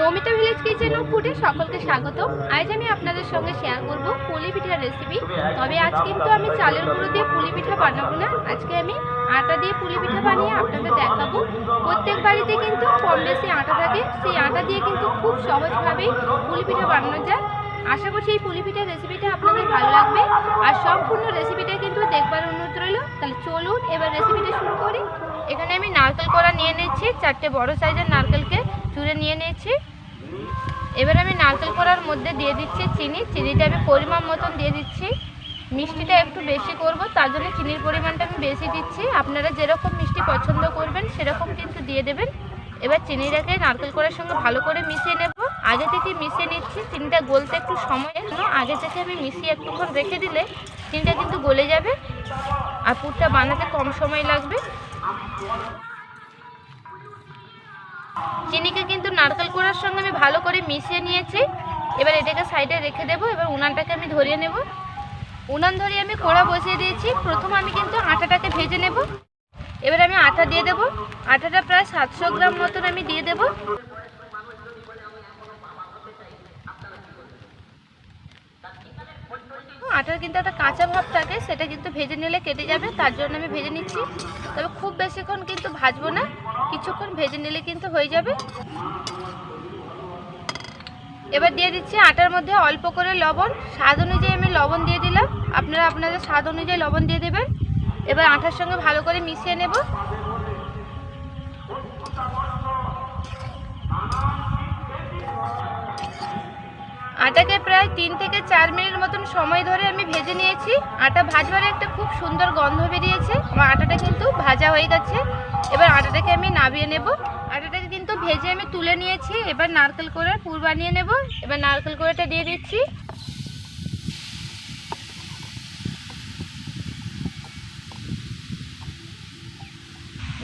Namita village kitchen ও ফুডে সকলকে স্বাগত। আজ আমি আপনাদের সঙ্গে শেয়ার করব পুলি পিঠার রেসিপি তবে আজ কিন্তু আমি চালের গুঁড়ো দিয়ে পুলি পিঠা বানাবো না। আজকে আমি আটা দিয়ে পুলি পিঠা বানিয়ে আপনাদের দেখাবো। প্রত্যেক বাড়িতে কিন্তু কম বেশি আটা থাকে। সেই আটা দিয়ে কিন্তু খুব সহজভাবেই পুলি পিঠা বানানো যায়। আশা করছি এই পুলি পিঠার রেসিপিটা আপনাদের ভালো লাগবে। আর সম্পূর্ণ রেসিপিটা কিন্তু দেখবার অনুরোধ রইল। তাহলে চলুন এবার রেসিপিটা শুরু করি। এখানে আমি নারকেল করা নিয়ে নিচ্ছি। চারটে বড় সাইজের নারকেলকে চুড়ে নিয়ে নিয়েছি। এবার আমি নারকেল করার মধ্যে দিয়ে দিচ্ছি চিনি। চিনিটা আমি পরিমাণ মতন দিয়ে দিচ্ছি। মিষ্টিটা একটু বেশি করব, তার জন্য চিনির পরিমাণটা আমি বেশি দিচ্ছি। আপনারা যেরকম মিষ্টি পছন্দ করবেন, সেরকম কিন্তু দিয়ে দেবেন। এবার চিনিটাকে নারকেল করার সঙ্গে ভালো করে মিশিয়ে নেব। আগে থেকে মিশিয়ে নিচ্ছি। চিনিটা গলতে একটু সময় জন্য আগে থেকে আমি মিশিয়ে একটুক্ষণ রেখে দিলে চিনিটা কিন্তু গলে যাবে। আর পুরটা বানাতে কম সময় লাগবে। চিনিকে কিন্তু নারকেল কোড়ার সঙ্গে আমি ভালো করে মিশিয়ে নিয়েছি। এবার এটাকে সাইডে রেখে দেবো। এবার উনানটাকে আমি ধরিয়ে নেব। উনান ধরিয়ে আমি কোড়া বসিয়ে দিয়েছি। প্রথম আমি কিন্তু আটাটাকে ভেজে নেব। এবার আমি আটা দিয়ে দেব। আটাটা প্রায় সাতশো গ্রাম মতন আমি দিয়ে দেব। আটার কিন্তু একটা কাঁচা ভাব থাকে, সেটা কিন্তু ভেজে নিলে কেটে যাবে, তার জন্য আমি ভেজে নিচ্ছি। তবে খুব বেশিক্ষণ কিন্তু ভাজবো না। কিছুক্ষণ ভেজে নিলে কিন্তু হয়ে যাবে। এবার দিয়ে দিচ্ছি আটার মধ্যে অল্প করে লবণ। স্বাদ অনুযায়ী আমি লবণ দিয়ে দিলাম। আপনারা আপনাদের স্বাদ অনুযায়ী লবণ দিয়ে দেবেন। এবার আটার সঙ্গে ভালো করে মিশিয়ে নেব। প্রায় তিন থেকে চার মিনিট মতন সময় ধরে আমি ভেজে নিয়েছি। আটা ভাজবার একটা খুব সুন্দর গন্ধ বেরিয়েছে। আমার আটাটা কিন্তু ভাজা হয়ে গেছে। এবার আটাটাকে আমি নামিয়ে নেব। আটাটাকে কিন্তু ভেজে আমি তুলে নিয়েছি। এবার নারকেল করে পুর বানিয়ে নেব। এবার নারকেল করেটা দিয়ে দিচ্ছি।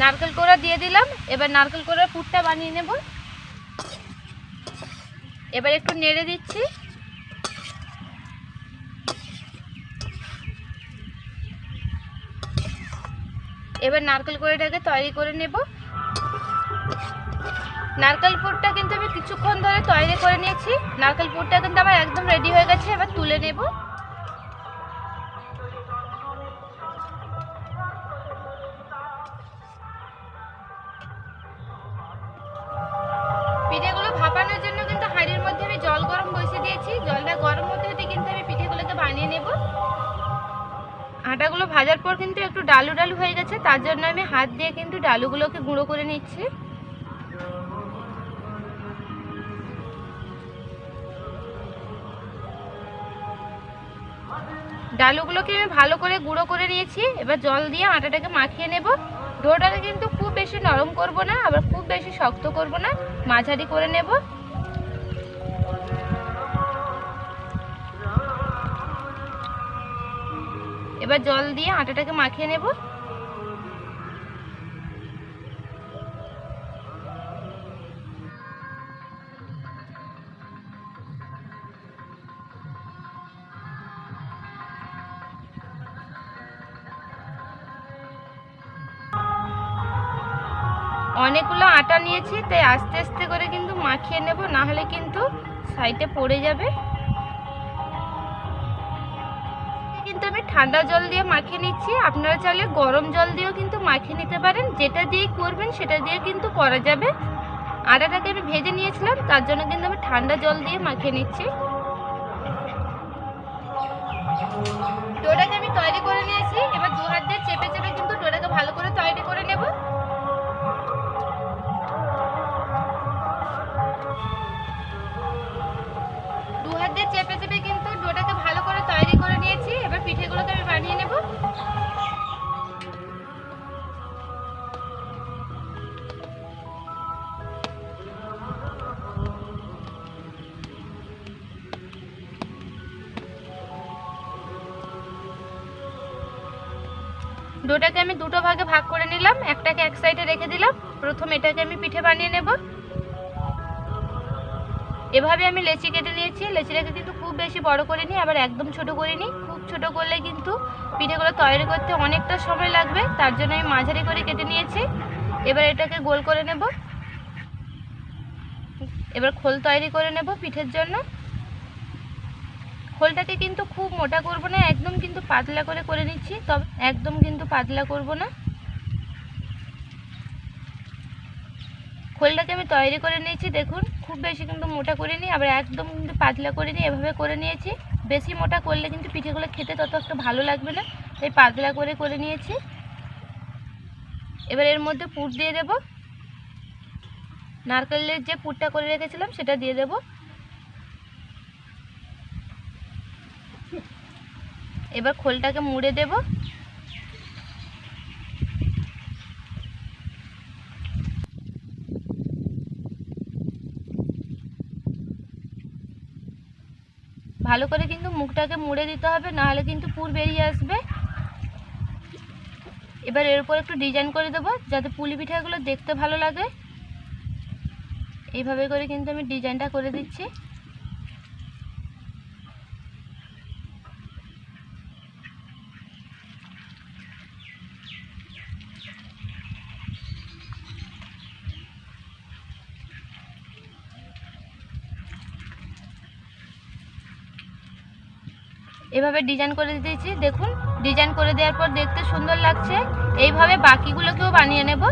নারকেল কোড়া দিয়ে দিলাম। এবার নারকেল কোড়ার পুরটা বানিয়ে নেব। এবার একটু নেড়ে দিচ্ছি। এবার নারকেল কোড়াটাকে তৈরি করে নেব। নারকেল পুরটা কিন্তু আমি কিছুক্ষণ ধরে তৈরি করে নিয়েছি। নারকেল পুরটা কিন্তু আমার একদম রেডি হয়ে গেছে, এবার তুলে নেব। আটাগুলো ভাজার পর কিন্তু একটু ডালু ডালু হয়ে গেছে, তার জন্য আমি হাত দিয়ে কিন্তু ডালুগুলোকে গুঁড়ো করে নিচ্ছি। ডালুগুলোকে আমি ভালো করে গুঁড়ো করে নিয়েছি, এবার জল দিয়ে আটাটাকে মাখিয়ে নেব। ডোটাকে কিন্তু খুব বেশি নরম করব না, আবার খুব বেশি শক্ত করব না, মাঝারি করে নেব। এবার জল দিয়ে আটাটাকে মাখিয়ে নেব। অনেকগুলো আটা নিয়েছি, তাই আস্তে আস্তে করে কিন্তু মাখিয়ে নেব, না হলে কিন্তু সাইডে পড়ে যাবে। ঠান্ডা জল দিয়ে মাখিয়ে নিচ্ছি। আপনারা চাইলে গরম জল দিয়েও কিন্তু মাখিয়ে নিতে পারেন। যেটা দিয়ে করবেন সেটা দিয়ে কিন্তু করা যাবে। আটাটাকে আমি ভেজে নিয়েছিলাম, তার জন্য কিন্তু আমি ঠান্ডা জল দিয়ে মাখিয়ে নিচ্ছি। ডোটাকে আমি তৈরি করে নিয়েছি। এবার দু হাত দিয়ে চেপে চেপে কিন্তু ডোটাকে ভালো করে তৈরি করে নেব। দু হাত দিয়ে চেপে চেপে কিন্তু ডোটাকে ভালো করে তৈরি করে নিয়েছি। পিঠেগুলোকে আমি বানিয়ে নেব। ডোটাকে আমি দুটো ভাগে ভাগ করে নিলাম। একটাকে এক সাইডে রেখে দিলাম। প্রথম এটাকে আমি পিঠে বানিয়ে নেব। এভাবে আমি লেচি কেটে নিয়েছি। লেচিটাকে কিন্তু খুব বেশি বড় করিনি আবার একদম ছোট করিনি ছোট করলে কিন্তু পিঠেগুলো তৈরি করতে অনেকটা সময় লাগবে, তার জন্য আমি মাঝারি করে কেটে নিয়েছি। এবার এটাকে গোল করে নেব। এবার খোল তৈরি করে নেব পিঠের জন্য। খোলটাকে কিন্তু খুব মোটা করব না, একদম কিন্তু পাতলা করে করে নিচ্ছি, তবে একদম কিন্তু পাতলা করব না। খোলটাকে আমি তৈরি করে নিয়েছি, দেখুন, খুব বেশি কিন্তু মোটা করে নিই আবার একদম কিন্তু পাতলা করে নিই এভাবে করে নিয়েছি। বেশি মোটা করলে কিন্তু পিঠেগুলো খেতে তত একটা ভালো লাগবে না, তাই পাতলা করে করে নিয়েছি। এবার এর মধ্যে পুর দিয়ে দেব। নারকেলের যে পুরটা করে রেখেছিলাম, সেটা দিয়ে দেব। এবার খোলটাকে মুড়ে দেব। ভালো করে কিন্তু মুখটাকে মুড়ে দিতে হবে, নাহলে কিন্তু পুর বেরিয়ে আসবে। এবার এর উপর একটু ডিজাইন করে দেবো, যাতে পুলি পিঠাগুলো দেখতে ভালো লাগে। এইভাবে করে কিন্তু আমি ডিজাইনটা করে দিচ্ছি। এভাবে ডিজাইন করে দিয়েছি। দেখুন ডিজাইন করে দেওয়ার পর দেখতে সুন্দর লাগছে। এইভাবে বাকিগুলোকেও বানিয়ে নেব।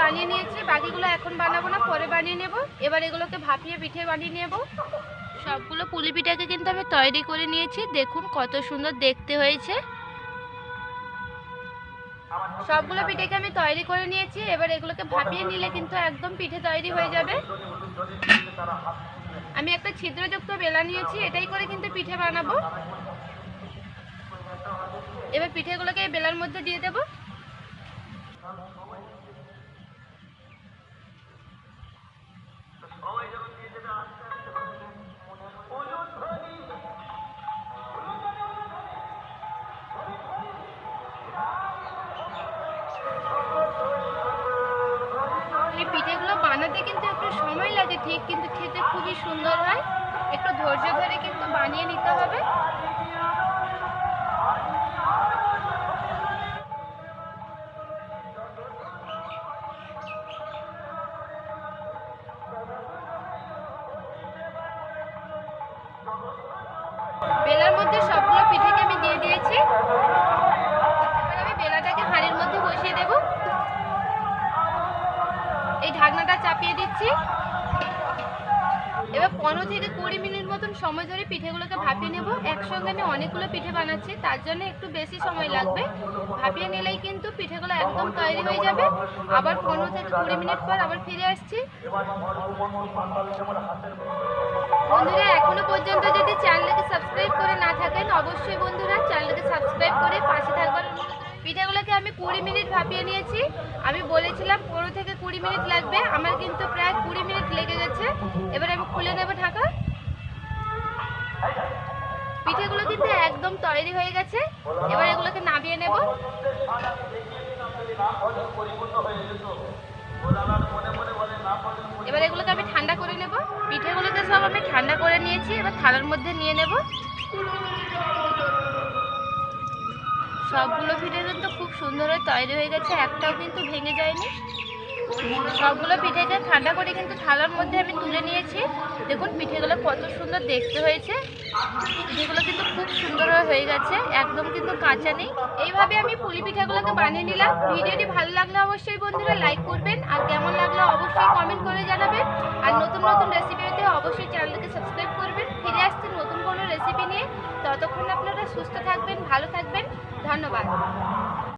বানিয়ে নিয়েছি, বাকিগুলো এখন বানাবো না, পরে বানিয়ে নেব। এবার এগুলোকে ভাপিয়ে, পিঠে বানিয়ে নেব। সবগুলো পুলি পিঠাকে কিন্তু আমি তৈরি করে নিয়েছি। দেখুন কত সুন্দর দেখতে হয়েছে। সবগুলো পিঠেকে আমি তৈরি করে নিয়েছি। এবার এগুলোকে ভাপিয়ে নিলে কিন্তু একদম পিঠে তৈরি হয়ে যাবে। আমি একটা ছিদ্রযুক্ত বেলা নিয়েছি, এটাই করে কিন্তু পিঠে বানাবো। এবার পিঠেগুলোকে বেলার মধ্যে দিয়ে দেবো। সময় ঠিক কিন্তু খেতে খুবই সুন্দর হয়। একটু ধৈর্য ধরে কিন্তু বানিয়ে নিতে হবে। বেলার মধ্যে সবগুলো পিঠেকে আমি দিয়ে দিয়েছি। আমি বেলাটাকে হাঁড়ির মধ্যে বসিয়ে দেবো। এই ঢাকনাটা চাপিয়ে দিচ্ছি। পনেরো থেকে কুড়ি মিনিট মতন সময় ধরে পিঠেগুলোকে ভাপিয়ে নেব। একসঙ্গে আমি অনেকগুলো পিঠে বানাচ্ছি, তার জন্য একটু বেশি সময় লাগবে। ভাপিয়ে নিলেই কিন্তু পিঠেগুলো একদম তৈরি হয়ে যাবে। আবার পনেরো থেকে কুড়ি মিনিট পর আবার ফিরে আসছি। বন্ধুরা, এখনও পর্যন্ত যদি চ্যানেলকে সাবস্ক্রাইব করে না থাকেন, অবশ্যই বন্ধুরা চ্যানেলকে সাবস্ক্রাইব করে পাশে থাকবার পিঠেগুলোকে আমি কুড়ি মিনিট ভাপিয়ে নিয়েছি। আমি বলেছিলাম পনেরো থেকে কুড়ি মিনিট লাগবে। আমার কিন্তু প্রায় কুড়ি মিনিট লেগে গেছে। এবার আমি খুলে নেব ঢাকা। পিঠেগুলো কিন্তু একদম তৈরি হয়ে গেছে। এবার এগুলোকে নামিয়ে নেব। এবার এগুলোকে আমি ঠান্ডা করে নেব। পিঠেগুলোকে সব আমি ঠান্ডা করে নিয়েছি। এবার থালার মধ্যে নিয়ে নেব। সবগুলো পিঠে কিন্তু খুব সুন্দর হয়ে তৈরি হয়ে গেছে। একটাও কিন্তু ভেঙে যায়নি। সবগুলো পিঠেকে ঠান্ডা করে কিন্তু থালার মধ্যে আমি তুলে নিয়েছি। দেখুন, পিঠেগুলো কত সুন্দর দেখতে হয়েছে। পিঠেগুলো কিন্তু খুব সুন্দর হয়ে গেছে, একদম কিন্তু কাঁচা নেই। এইভাবে আমি পুলি পিঠাগুলোকে বানিয়ে নিলাম। ভিডিওটি ভালো লাগলে অবশ্যই বন্ধুরা লাইক করবেন, আর কেমন লাগল অবশ্যই কমেন্ট করে জানাবেন। আর নতুন নতুন রেসিপি অবশ্যই চ্যানেলকে সাবস্ক্রাইব করবেন। ফিরে আসছে নতুন কোনো রেসিপি নিয়ে। ততক্ষণ আপনারা সুস্থ থাকবেন, ভালো থাকবেন। ধন্যবাদ।